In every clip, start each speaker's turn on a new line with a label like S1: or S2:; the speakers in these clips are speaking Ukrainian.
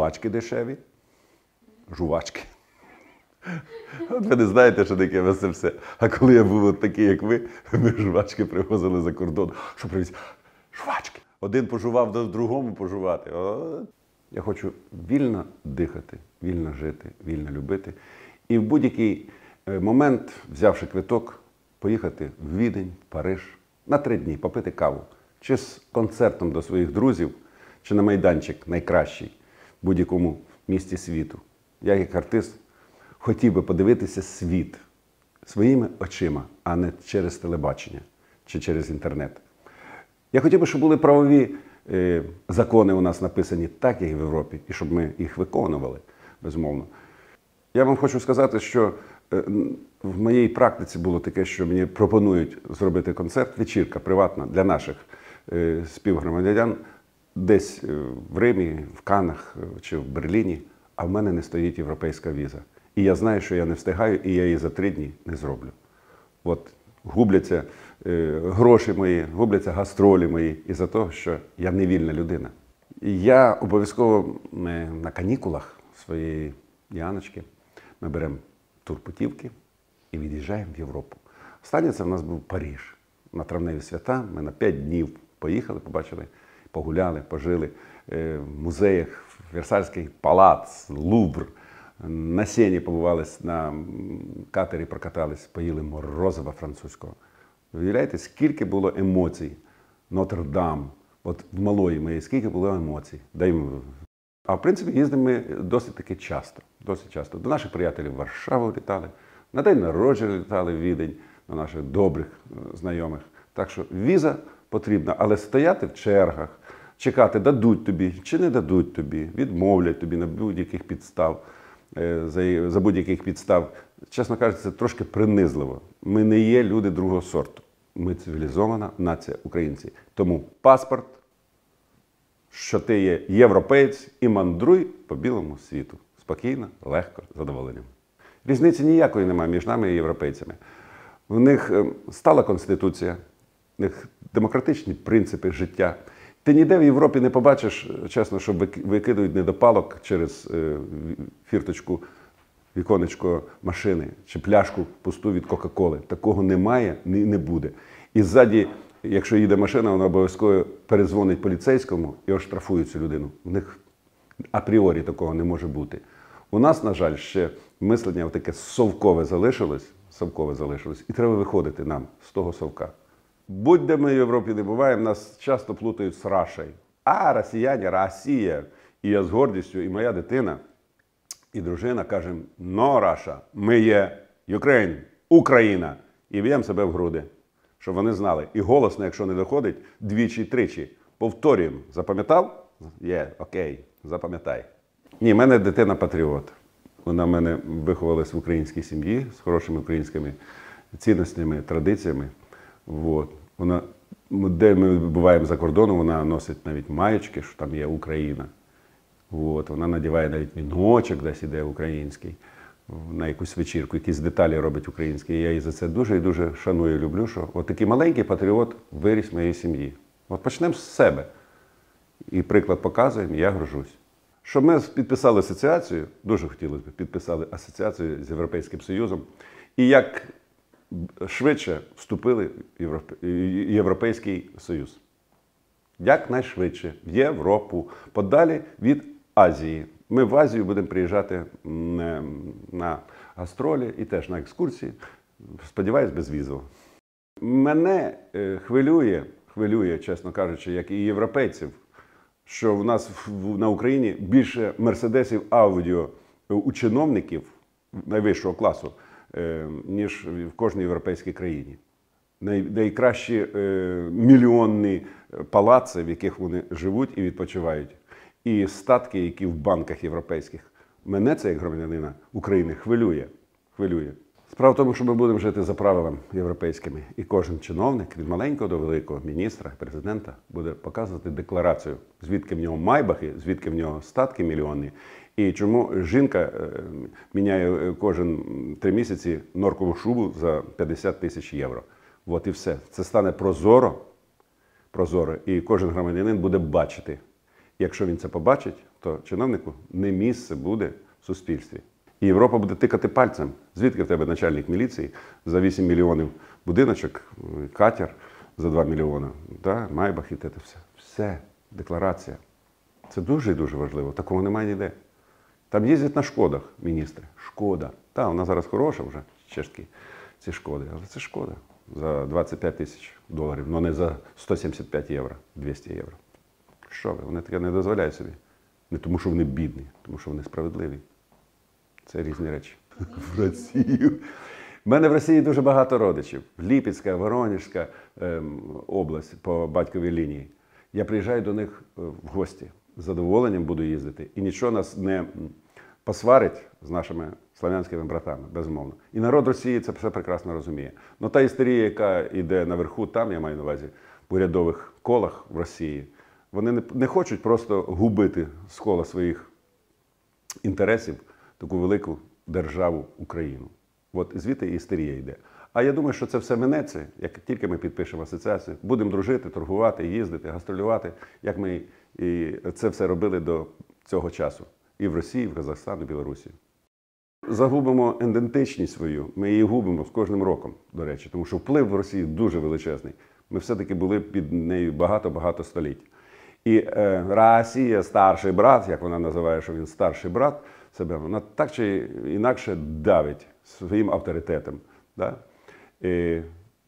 S1: жувачки дешеві. Жувачки. От ви не знаєте, що таке це все. А коли я був от такий, як ви, ми жувачки привозили за кордон. Що привіз? Жувачки. Один пожував, до другому пожувати. О, Я хочу вільно дихати, вільно жити, вільно любити. І в будь-який е, момент, взявши квиток, поїхати в Відень, в Париж на три дні, попити каву. Чи з концертом до своїх друзів, чи на майданчик найкращий будь-якому місті світу. Я, як артист, хотів би подивитися світ своїми очима, а не через телебачення чи через інтернет. Я хотів би, щоб були правові е, закони у нас написані так, як в Європі, і щоб ми їх виконували, безумовно. Я вам хочу сказати, що е, в моїй практиці було таке, що мені пропонують зробити концерт, вечірка приватна для наших е, співгромадян десь е, в Римі, в Канах е, чи в Берліні, а в мене не стоїть європейська віза. І я знаю, що я не встигаю, і я її за три дні не зроблю. От губляться е, гроші мої, губляться гастролі мої із-за того, що я невільна людина. І я обов'язково на канікулах своєї Яночки ми беремо турпутівки і від'їжджаємо в Європу. Останнє це в нас був Паріж. На травневі свята ми на 5 днів поїхали, побачили, погуляли, пожили е, в музеях, Версальський палац, Лувр. На сіні побували на катері, прокатались, поїли морозива французького. Ви Уявляєте, скільки було емоцій? Нотр-Дам, от в малої моєї, скільки було емоцій. А в принципі, їздимо ми досить таки часто. Досить часто. До наших приятелів в Варшаву літали, на день народження літали в Відень, до наших добрих е, знайомих. Так що віза потрібна, але стояти в чергах, чекати, дадуть тобі чи не дадуть тобі, відмовлять тобі на будь-яких підстав, е, за, будь-яких підстав. Чесно кажучи, це трошки принизливо. Ми не є люди другого сорту. Ми цивілізована нація українці. Тому паспорт що ти є європеєць і мандруй по білому світу. Спокійно, легко, задоволенням. Різниці ніякої немає між нами і європейцями. В них е, стала конституція, демократичні принципи життя. Ти ніде в Європі не побачиш, чесно, що вик- викидують недопалок через е, фірточку, віконечко машини чи пляшку пусту від Кока-Коли. Такого немає, ні не буде. І ззаді, якщо їде машина, вона обов'язково перезвонить поліцейському і оштрафує цю людину. У них апріорі такого не може бути. У нас, на жаль, ще мислення таке совкове залишилось, совкове залишилось, і треба виходити нам з того совка. Будь-де ми в Європі не буваємо, нас часто плутають з Рашею. А, росіяни, Росія. І я з гордістю, і моя дитина, і дружина кажемо: но, Раша, ми є Ukraine, Україна. І б'ємо себе в груди, щоб вони знали. І голосно, якщо не доходить, двічі-тричі. Повторюємо. Запам'ятав? Є, окей, запам'ятай. Ні, в мене дитина патріот. Вона в мене виховалась в українській сім'ї з хорошими українськими цінностями, традиціями. Вот. Вона, де ми буваємо за кордоном, вона носить навіть маєчки, що там є Україна. От, вона надіває навіть віночок, десь іде український, на якусь вечірку, якісь деталі робить українські. І я її за це дуже і дуже шаную і люблю, що от такий маленький патріот виріс моїй сім'ї. От почнемо з себе. І приклад показуємо, я горжусь. Щоб ми підписали асоціацію, дуже хотілося б підписали асоціацію з Європейським Союзом. І як швидше вступили в Європе- Європейський Союз якнайшвидше в Європу, подалі від Азії. Ми в Азію будемо приїжджати е, на гастролі і теж на екскурсії. Сподіваюсь, безвізово. Мене е, хвилює, хвилює, чесно кажучи, як і європейців, що в нас на Україні більше мерседесів аудіо у чиновників найвищого класу, е, ніж в кожній європейській країні най, найкращі е, мільйонні палаци, в яких вони живуть і відпочивають, і статки, які в банках європейських. Мене це як громадянина України хвилює. хвилює. Справа в тому, що ми будемо жити за правилами європейськими, і кожен чиновник від маленького до великого міністра, президента буде показувати декларацію, звідки в нього майбахи, звідки в нього статки мільйонні, і чому жінка е, міняє е, кожен три місяці норкову шубу за 50 тисяч євро. От і все. Це стане прозоро, прозоро, і кожен громадянин буде бачити. Якщо він це побачить, то чиновнику не місце буде в суспільстві. І Європа буде тикати пальцем. Звідки в тебе начальник міліції за 8 мільйонів будиночок, катер за 2 мільйони, да? майбах і те все. Все, декларація. Це дуже і дуже важливо. Такого немає ніде. Там їздять на шкодах міністри. Шкода. Так, вона зараз хороша вже, чешки, ці шкоди, але це шкода. За 25 тисяч доларів, але не за 175 євро, 200 євро. Що ви? Вони таке не дозволяють собі. Не тому, що вони бідні, тому що вони справедливі. Це різні речі. В Росію. У мене в Росії дуже багато родичів. Ліпецька, Воронежська ем, область по батьковій лінії. Я приїжджаю до них е, в гості. Задоволенням буду їздити. І нічого нас не посварить з нашими славянськими братами, безумовно. І народ Росії це все прекрасно розуміє. Ну та істерія, яка йде наверху, там я маю на увазі, в урядових колах в Росії, вони не хочуть просто губити з кола своїх інтересів таку велику державу Україну. От звідти істерія йде. А я думаю, що це все минеться, як тільки ми підпишемо асоціацію, будемо дружити, торгувати, їздити, гастролювати, як ми і це все робили до цього часу. І в Росії, і в Казахстані, і в Білорусі. Загубимо ідентичність свою, ми її губимо з кожним роком, до речі, тому що вплив в Росії дуже величезний. Ми все-таки були під нею багато-багато століть. І е, Росія, старший брат, як вона називає, що він старший брат себе, вона так чи інакше давить своїм авторитетом. Да? І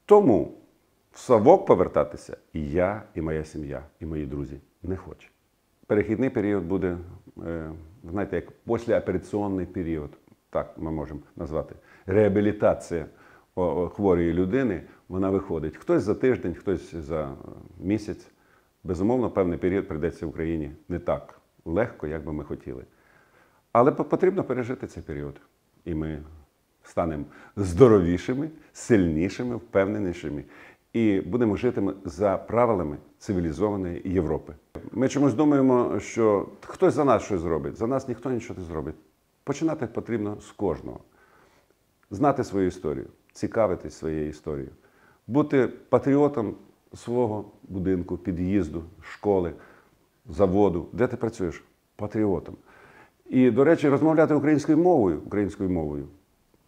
S1: тому в Савок повертатися і я, і моя сім'я, і мої друзі не хоче. Перехідний період буде, е, знаєте, як післяопераційний період, так ми можемо назвати. Реабілітація хворої людини, вона виходить. Хтось за тиждень, хтось за е, місяць. Безумовно, певний період прийдеться в Україні не так легко, як би ми хотіли. Але по- потрібно пережити цей період. І ми станемо здоровішими, сильнішими, впевненішими. І будемо жити за правилами цивілізованої Європи. Ми чомусь думаємо, що хтось за нас щось зробить. За нас ніхто нічого не зробить. Починати потрібно з кожного. Знати свою історію, цікавитись своєю історією, бути патріотом свого будинку, під'їзду, школи, заводу. Де ти працюєш? Патріотом. І, до речі, розмовляти українською мовою, українською мовою,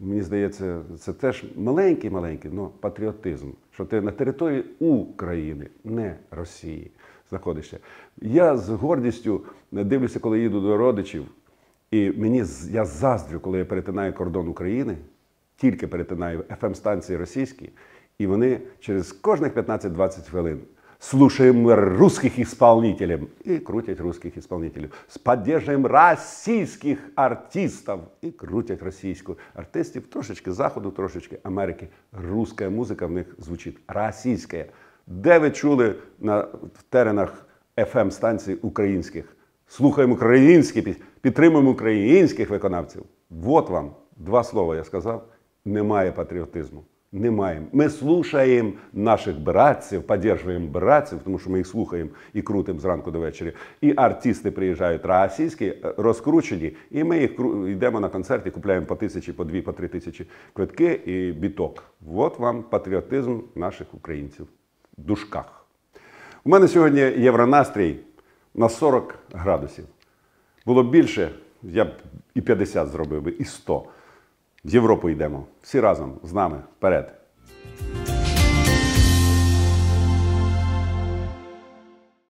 S1: мені здається, це теж маленький-маленький, але патріотизм, що ти на території України, не Росії, знаходишся. Я з гордістю дивлюся, коли їду до родичів, і мені я заздрю, коли я перетинаю кордон України, тільки перетинаю FM-станції російські, і вони через кожних 15-20 хвилин слушаем русских исполнителей и крутять русских исполнителей. Поддерживаем российских артистів і крутять російську артистів. Трошечки заходу, трошечки Америки. Руська музика в них звучить російська. Де ви чули на теренах fm станцій українських? Слухаємо українські пісні, підтримуємо українських виконавців. От вам два слова я сказав. Немає патріотизму. Немає. Ми слухаємо наших братців, підтримуємо братців, тому що ми їх слухаємо і крутимо зранку до вечора. І артисти приїжджають російські, е, розкручені, і ми їх йдемо на концерти, купляємо по тисячі, по дві, по три тисячі квитки і біток. От вам патріотизм наших українців в душках. У мене сьогодні євронастрій на 40 градусів. Було б більше, я б і 50 зробив би, і 100. В Європу йдемо. Всі разом з нами вперед.